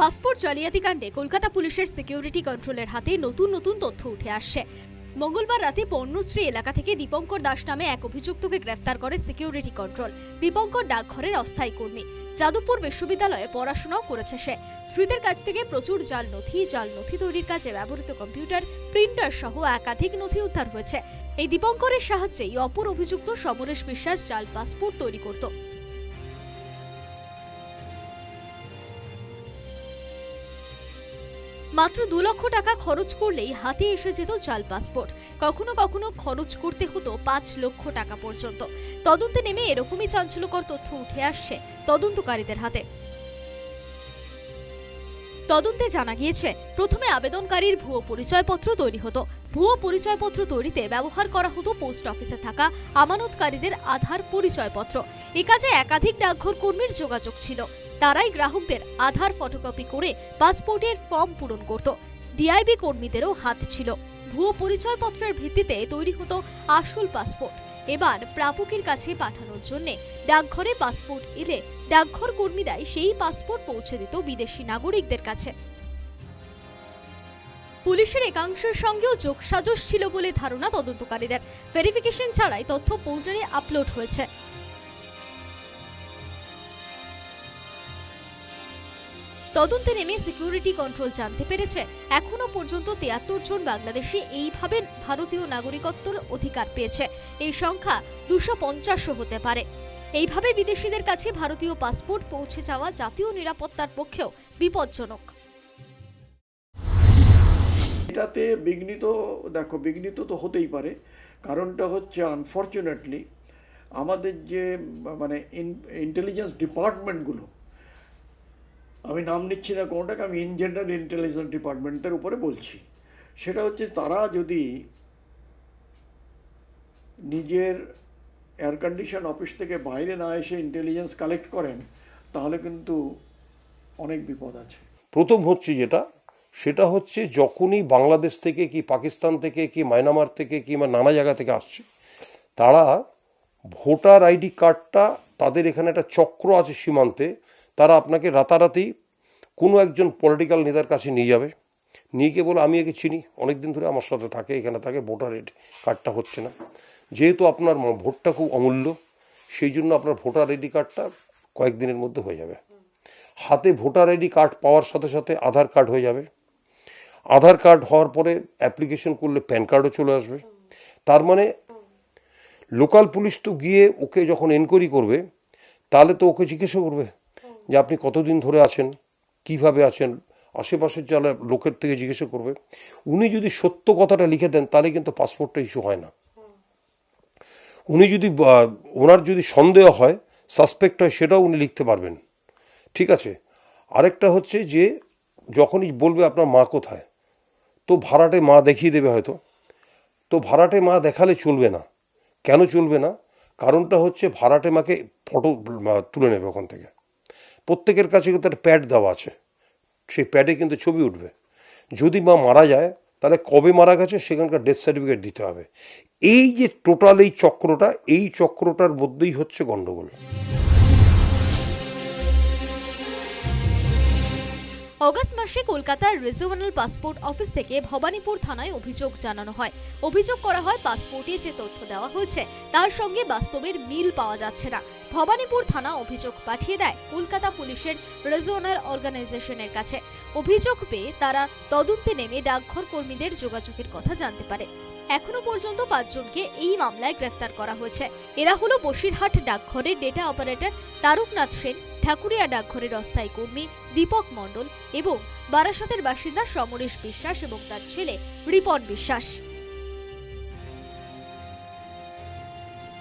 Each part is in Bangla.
পাসপোর্ট জালিয়াতি কাণ্ডে কলকাতা পুলিশের সিকিউরিটি কন্ট্রোলের হাতে নতুন নতুন তথ্য উঠে আসছে। মঙ্গলবার রাতে পর্ণশ্রী এলাকা থেকে দীপঙ্কর দাস নামে এক অভিযুক্তকে গ্রেফতার করে সিকিউরিটি কন্ট্রোল। দীপঙ্কর ডাকঘরের অস্থায়ী কর্মী। যাদবপুর বিশ্ববিদ্যালয়ে পড়াশোনাও করেছে সে। ধৃতের কাছ থেকে প্রচুর জাল নথি জাল নথি তৈরির কাজে ব্যবহৃত কম্পিউটার, প্রিন্টার সহ একাধিক নথি উদ্ধার হয়েছে। এই দীপঙ্করের সাহায্যেই অপর অভিযুক্ত সমরেশ বিশ্বাস জাল পাসপোর্ট তৈরি করত। মাত্র দু লক্ষ টাকা খরচ করলেই হাতে এসে যেত জাল পাসপোর্ট। কখনো কখনো খরচ করতে হতো পাঁচ লক্ষ টাকা পর্যন্ত। তদন্তে নেমে এরকমই চাঞ্চল্যকর তথ্য উঠে আসছে তদন্তকারীদের হাতে। তদন্তে জানা গিয়েছে, প্রথমে আবেদনকারীর ভুয়ো পরিচয়পত্র তৈরি হতো। ভুয়ো পরিচয়পত্র তৈরিতে ব্যবহার করা হতো পোস্ট অফিসে থাকা আমানতকারীদের আধার পরিচয়পত্র। এ কাজে একাধিক ডাকঘর কর্মীর যোগাযোগ ছিল। তারাই গ্রাহকদের আধার ফটোকপি করে পাসপোর্টের ফর্ম পূরণ করত। ডিআইবি কর্মীদেরও হাত ছিল। ভুয়ো পরিচয়পত্রের ভিত্তিতে তৈরি হতো আসল পাসপোর্ট। এবার প্রাপকের কাছে পাঠানোর জন্য ডাকঘরে পাসপোর্ট এলে ডাকঘর কর্মীরাই সেই পাসপোর্ট পৌঁছে দিত বিদেশি নাগরিকদের কাছে। পুলিশের একাংশের সঙ্গেও যোগসাজশ ছিল বলে ধারণা তদন্তকারীদের। ভেরিফিকেশন ছাড়াই তথ্য পোর্টালে আপলোড হয়েছে। তদন্তে নেমে সিকিউরিটি কন্ট্রোল জানতে পেরেছে। এখনও পর্যন্ত তিয়াত্তর জন বাংলাদেশি এইভাবে ভারতীয় নাগরিকত্বর অধিকার পেয়েছে। এই সংখ্যা দুশো পঞ্চাশও হতে পারে। এইভাবে বিদেশিদের কাছে ভারতীয় পাসপোর্ট পৌঁছে যাওয়া জাতীয় নিরাপত্তার পক্ষেও বিপজ্জনক। এটাতে বিঘ্নিত, দেখো, বিঘ্নিত তো হতেই পারে। কারণটা হচ্ছে আনফর্চুনেটলি আমাদের যে মানে ইন ইন্টেলিজেন্স ডিপার্টমেন্টগুলো আমি নাম নিচ্ছি না কোনোটাকে, আমি ইন জেনারেল ইন্টেলিজেন্স ডিপার্টমেন্টের উপরে বলছি। সেটা হচ্ছে তারা যদি নিজের এয়ার কন্ডিশন অফিস থেকে বাইরে না এসে ইন্টেলিজেন্স কালেক্ট করেন, তাহলে কিন্তু অনেক বিপদ আছে। প্রথম হচ্ছে যেটা, সেটা হচ্ছে যখনই বাংলাদেশ থেকে কি পাকিস্তান থেকে কি মায়ানমার থেকে কিংবা নানা জায়গা থেকে আসছে, তারা ভোটার আইডি কার্ডটা তাদের এখানে একটা চক্র আছে সীমান্তে তারা আপনাকে রাতারাতি কোনো একজন পলিটিক্যাল নেতার কাছে নিয়ে যাবে। নিয়ে গিয়ে বলে, আমি একে চিনি। অনেক দিন ধরে আমার সাথে থাকে, এখানে থাকে, ভোটার আইডি কার্ডটা হচ্ছে না। যেহেতু আপনার ভোটটা খুব অমূল্য, সেই জন্য আপনার ভোটার আইডি কার্ডটা কয়েকদিনের মধ্যে হয়ে যাবে। হাতে ভোটার আইডি কার্ড পাওয়ার সাথে সাথে আধার কার্ড হয়ে যাবে। আধার কার্ড হওয়ার পরে অ্যাপ্লিকেশন করলে প্যান কার্ডও চলে আসবে। তার মানে লোকাল পুলিশ তো গিয়ে ওকে যখন এনকোয়ারি করবে, তাহলে তো ওকে জিজ্ঞাসা করবে। যে আপনি কতদিন ধরে আছেন, কীভাবে আছেন, আশেপাশের যারা লোকের থেকে জিজ্ঞাসা করবে, উনি যদি সত্য কথাটা লিখে দেন, তাহলে কিন্তু পাসপোর্টটা ইস্যু হয় না। উনি যদি ওনার যদি সন্দেহ হয় সাসপেক্ট হয়, সেটাও উনি লিখতে পারবেন। ঠিক আছে? আরেকটা হচ্ছে যে, যখনই বলবে আপনার মা কোথায়, তো ভাড়াটে মা দেখিয়ে দেবে হয়তো। তো ভাড়াটে মা দেখালে চলবে না। কেন চলবে না? কারণটা হচ্ছে ভাড়াটে মাকে ফটো তুলে নেবে ওখান থেকে। প্রত্যেকের কাছে কিন্তু একটা প্যাড দেওয়া আছে। সেই প্যাডে কিন্তু ছবি উঠবে। যদি মা মারা যায়, তাহলে কবে মারা গেছে সেখানকার ডেথ সার্টিফিকেট দিতে হবে। এই যে টোটাল এই চক্রটা, এই চক্রটার মধ্যেই হচ্ছে গণ্ডগোল অগাস্ট মাসে কলকাতার রিজিওনাল পাসপোর্ট অফিস থেকে ভবানীপুর থানায় অভিযোগ জানানো হয়। অভিযোগ করা হয়, পাসপোর্টে যে তথ্য দেওয়া হয়েছে, তার সঙ্গে বাস্তবের মিল পাওয়া যাচ্ছে না। ভবানীপুর থানা অভিযোগ পাঠিয়ে দেয় কলকাতা পুলিশের রিজিওনাল অর্গানাইজেশনের কাছে। অভিযোগ পেয়ে তারা তদন্তে নেমে ডাকঘর কর্মীদের যোগাযোগের কথা জানতে পারে। এখনও পর্যন্ত পাঁচজনকে এই মামলায় গ্রেফতার করা হয়েছে। এরা হলো বসিরহাট ডাকঘরের ডেটা অপারেটর তারকনাথ সেন, ঠাকুরিয়া ডাকঘরের অস্থায়ী কর্মী দীপক মণ্ডল এবং বারাসাতের বাসিন্দা সমরেশ বিশ্বাস এবং তার ছেলে রিপন বিশ্বাস।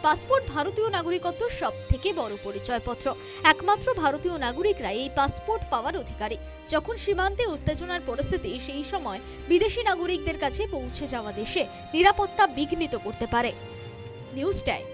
পাসপোর্ট ভারতীয় নাগরিকত্ব সব থেকে বড় পরিচয়পত্র। একমাত্র ভারতীয় নাগরিকরা এই পাসপোর্ট পাওয়ার অধিকারী। যখন সীমান্তে উত্তেজনার পরিস্থিতি, সেই সময় বিদেশি নাগরিকদের কাছে পৌঁছে যাওয়া দেশে নিরাপত্তা বিঘ্নিত করতে পারে। News time.